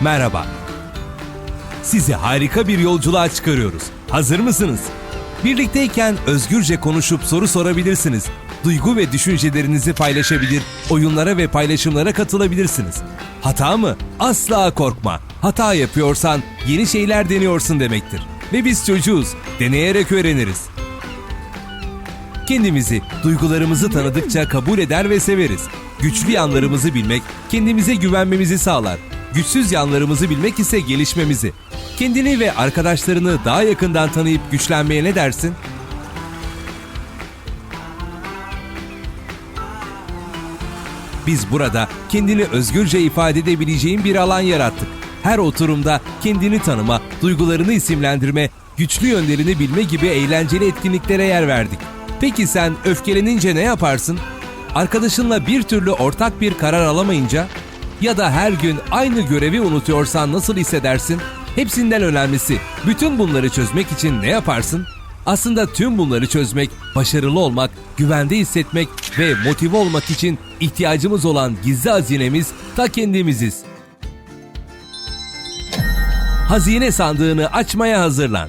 Merhaba. Sizi harika bir yolculuğa çıkarıyoruz. Hazır mısınız? Birlikteyken özgürce konuşup soru sorabilirsiniz. Duygu ve düşüncelerinizi paylaşabilir, oyunlara ve paylaşımlara katılabilirsiniz. Hata mı? Asla korkma. Hata yapıyorsan yeni şeyler deniyorsun demektir. Ve biz çocuğuz. Deneyerek öğreniriz. Kendimizi, duygularımızı tanıdıkça kabul eder ve severiz. Güçlü yanlarımızı bilmek, kendimize güvenmemizi sağlar. Güçsüz yanlarımızı bilmek ise gelişmemizi. Kendini ve arkadaşlarını daha yakından tanıyıp güçlenmeye ne dersin? Biz burada kendini özgürce ifade edebileceğin bir alan yarattık. Her oturumda kendini tanıma, duygularını isimlendirme, güçlü yönlerini bilme gibi eğlenceli etkinliklere yer verdik. Peki sen öfkelenince ne yaparsın? Arkadaşınla bir türlü ortak bir karar alamayınca ya da her gün aynı görevi unutuyorsan nasıl hissedersin? Hepsinden önemlisi bütün bunları çözmek için ne yaparsın? Aslında tüm bunları çözmek, başarılı olmak, güvende hissetmek ve motive olmak için ihtiyacımız olan gizli hazinemiz ta kendimiziz. Hazine sandığını açmaya hazırlan.